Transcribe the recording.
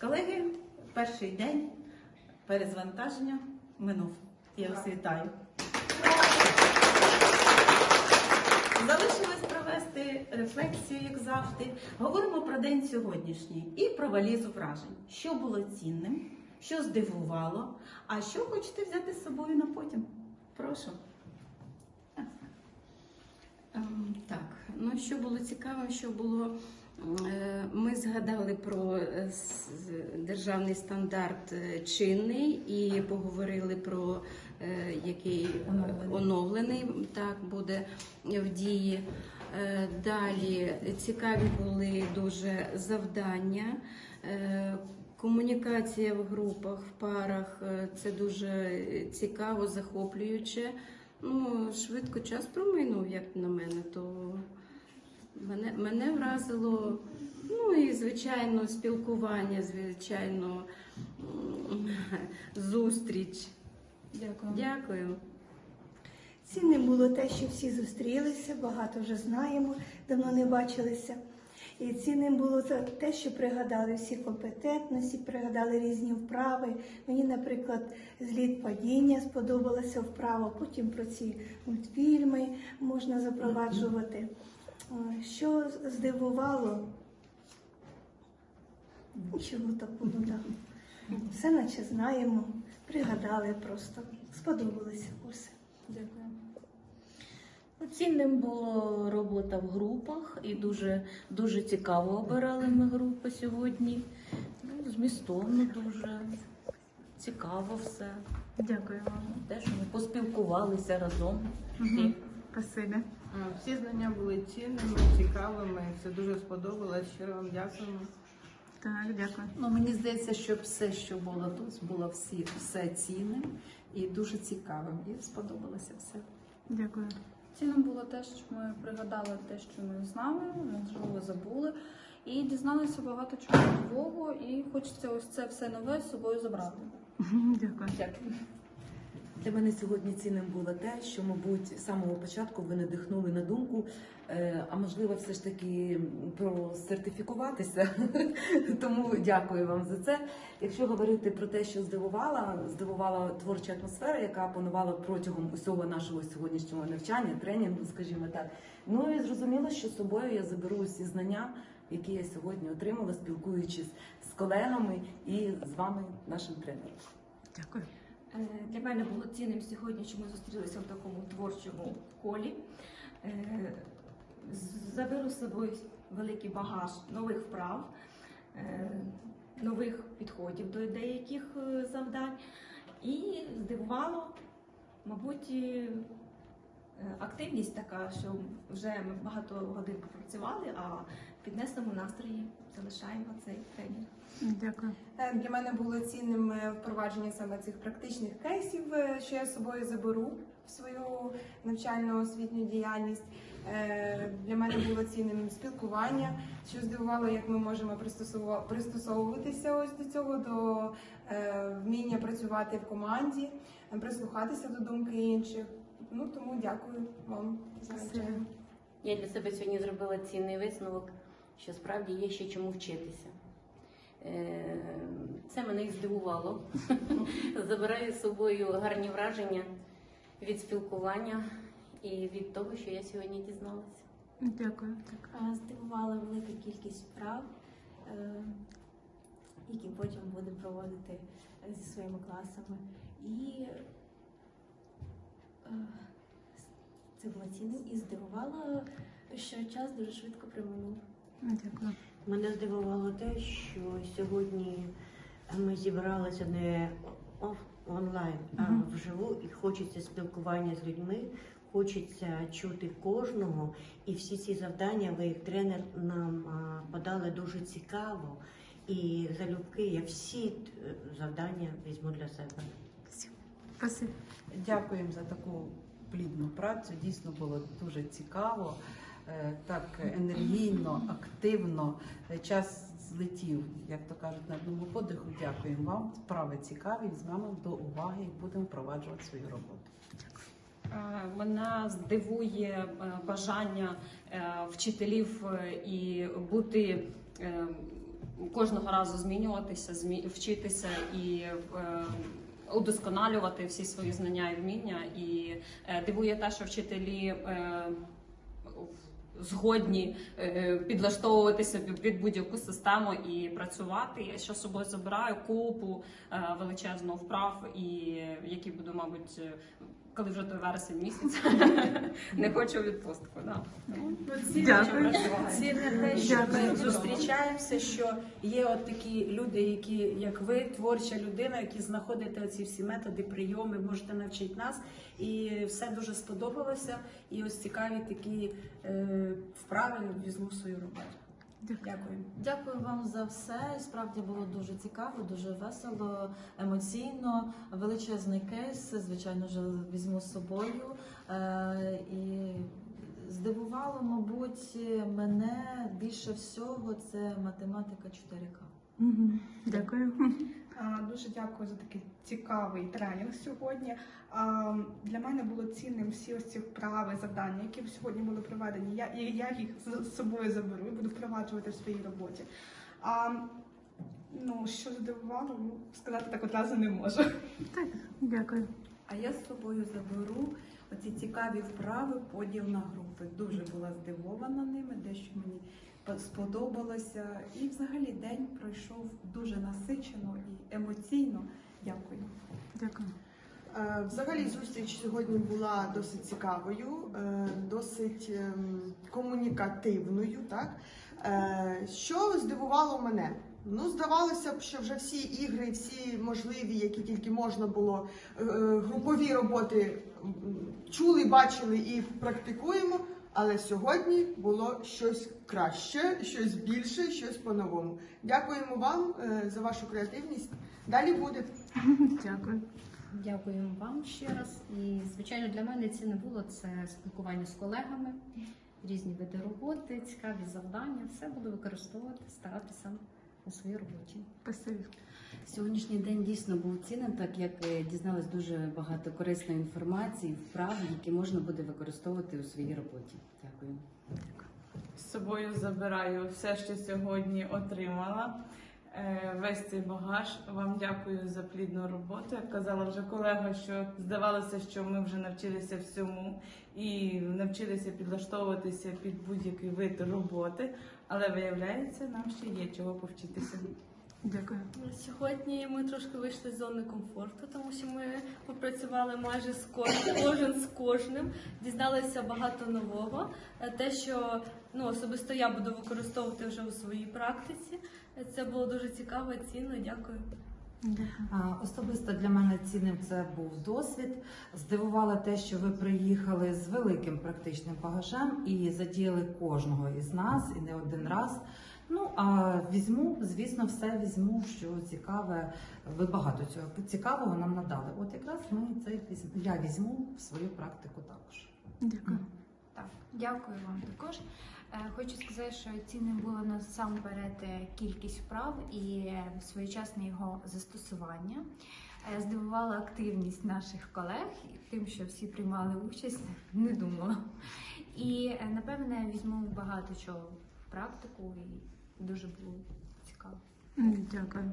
Колеги, перший день перезвантаження минув. Я вас вітаю. Залишилось провести рефлексію, як завжди. Говоримо про день сьогоднішній і про валізу вражень. Що було цінним, що здивувало, а що хочете взяти з собою на потім. Прошу. Ем, Так, ну що було цікаво, що було. Е, Ми згадали про е, державний стандарт е, чинний і поговорили про який Оновлений. оновлений так буде в дії. Далі цікаві були дуже завдання. Комунікація в групах, в парах це дуже цікаво, захоплююче. Ну, швидко час проминув, як на мене, то мене, мене вразило. Ну і звичайно, спілкування, звичайно, зустріч. Дякую. Дякую. Цінним було те, що всі зустрілися, багато вже знаємо, давно не бачилися. І цінним було те- те, що пригадали всі компетентності, пригадали різні вправи. Мені, наприклад, зліт падіння сподобалася вправа, потім про ці мультфільми можна запроваджувати. Що здивувало? Нічого такого, так. Все наче знаємо, пригадали просто. Сподобалися курси. Дякую. Цінним було робота в групах і дуже, дуже цікаво обирали ми групи сьогодні. Ну, змістовно дуже цікаво все. Дякую вам. Те, що ми поспілкувалися разом. Мгм. Спасибі. Всі знання були цінними, цікавими. Все дуже сподобалось. Щиро вам дякуємо. Так, дякую. Ну, мені здається, що все, що було тут, було всі, все цінним і дуже цікавим. І сподобалося все. Дякую. Цінним було те, що ми пригадали те, що ми знали, можливо, забули, і дізналися багато чого нового, і хочеться ось це все нове з собою забрати. Дякую. Дякую. Для мене сьогодні цінним було те, що, мабуть, з самого початку ви надихнули на думку, е, а можливо, все ж таки просертифікуватися. Тому дякую вам за це. Якщо говорити про те, що здивувала, здивувала творча атмосфера, яка панувала протягом усього нашого сьогоднішнього навчання, тренінгу, скажімо так. Ну і зрозуміло, що з собою я заберу усі знання, які я сьогодні отримала, спілкуючись з колегами і з вами, нашим тренером. Дякую. Е, Для мене було цінним сьогодні, що ми зустрілися в такому творчому колі. Е, Заберу з собою великий багаж нових вправ, е, нових підходів до деяких завдань. І здивувало, мабуть, активність така, що вже ми багато годин попрацювали, а в піднесеному настрої залишаємо цей тренінг. Дякую. Е, Для мене було цінним е, впровадження саме цих практичних кейсів, е, що я з собою заберу в свою навчально освітню діяльність. Е, Для мене було цінним спілкування, що здивувало, як ми можемо пристосовуватися ось до цього, до е, вміння працювати в команді, е, прислухатися до думки інших. Ну тому дякую вам за навчання. Я для себе сьогодні зробила цінний висновок, що справді є ще чому вчитися. Е, Це мене і здивувало. Забираю з собою гарні враження від спілкування і від того, що я сьогодні дізналася. Дякую. Здивувала велика кількість вправ, е, які потім будемо проводити зі своїми класами. І це було цінним і здивувало, що час дуже швидко проминув. Дякую. Мене здивувало те, що сьогодні ми зібралися не онлайн, а вживу, і хочеться спілкування з людьми, хочеться чути кожного. І всі ці завдання, ви як тренер нам подали дуже цікаво. І залюбки я всі е, завдання візьму для себе. Дякуємо за таку плідну працю. Дійсно було дуже цікаво, е, так енергійно, активно. Час злетів, як то кажуть, на одному подиху. Дякуємо вам. Справи цікаві. Візьмемо до уваги і будемо впроваджувати свою роботу. Е, Мене здивує е, бажання вчителів і бути кожного разу змінюватися, змі... вчитися і удосконалювати всі свої знання і вміння. І е, дивує те, що вчителі. Е, Згодні е, підлаштовуватися під- будь-яку систему і працювати. Я ще собою забираю купу величезну вправ, і які буду, мабуть, коли вже той вересень місяць, не хочу відпустку. Да. Дякую. Цінне те, що ми зустрічаємося, що є от такі люди, які, як ви, творча людина, які знаходите ці всі методи, прийоми, можете навчити нас. І все дуже сподобалося. І ось цікаві такі е, вправи візьму свою роботу. Дякую. Дякую вам за все. Справді було дуже цікаво, дуже весело, емоційно. Величезний кейс, звичайно вже візьму з собою. Е, І здивувало, мабуть, мене більше всього це математика 4К. Дякую. Дуже дякую за такий цікавий тренінг сьогодні. Для мене було цінним всі ось ці вправи, завдання, які сьогодні були проведені. Я, я їх з собою заберу і буду впроваджувати в своїй роботі. А, ну, що здивувало, ну, сказати так одразу не можу. Так, дякую. А я з собою заберу оці цікаві вправи, поділ на групи. Дуже була здивована ними, дещо мені сподобалося. І взагалі день пройшов дуже насичено і емоційно. Дякую. Дякую. Е, Взагалі зустріч сьогодні була досить цікавою, е, досить ем, комунікативною. Так? Е, Що здивувало мене? Ну, здавалося б, що вже всі ігри, всі можливі, які тільки можна було, е, групові роботи чули, бачили і практикуємо. Але сьогодні було щось краще, щось більше, щось по-новому. Дякуємо вам е, за вашу креативність. Далі буде. Дякую. Дякуємо вам ще раз. І звичайно, для мене це не було це спілкування з колегами, різні види роботи, цікаві завдання. Все буду використовувати, старатися на своїй роботі. Спасибі. Сьогоднішній день дійсно був цінним, так як е, дізналась дуже багато корисної інформації, вправ, які можна буде використовувати у своїй роботі. Дякую. З собою забираю все, що сьогодні отримала. Е, Весь цей багаж. Вам дякую за плідну роботу. Як казала вже колега, що здавалося, що ми вже навчилися всьому і навчилися підлаштовуватися під будь-який вид роботи, але виявляється, нам ще є чого повчитися. Дякую. Сьогодні ми трошки вийшли з зони комфорту, тому що ми попрацювали майже з кожним, кожен з кожним, дізналися багато нового. Те, що ну особисто я буду використовувати вже у своїй практиці. Це було дуже цікаво, цінно. Дякую. Особисто для мене цінним це був досвід. Здивувало те, що ви приїхали з великим практичним багажем і задіяли кожного із нас і не один раз. Ну а візьму, звісно, все візьму, що цікаве. Ви багато цього цікавого нам надали. От якраз ми це візьмемо. Я візьму в свою практику також. Дякую. Так, дякую вам також. Е, Хочу сказати, що цінним було насамперед е, кількість вправ і е, своєчасне його застосування. Здивувала активність наших колег і тим, що всі приймали участь, не думала. І напевне візьму багато чого в практику і дуже було цікаво. Дякую.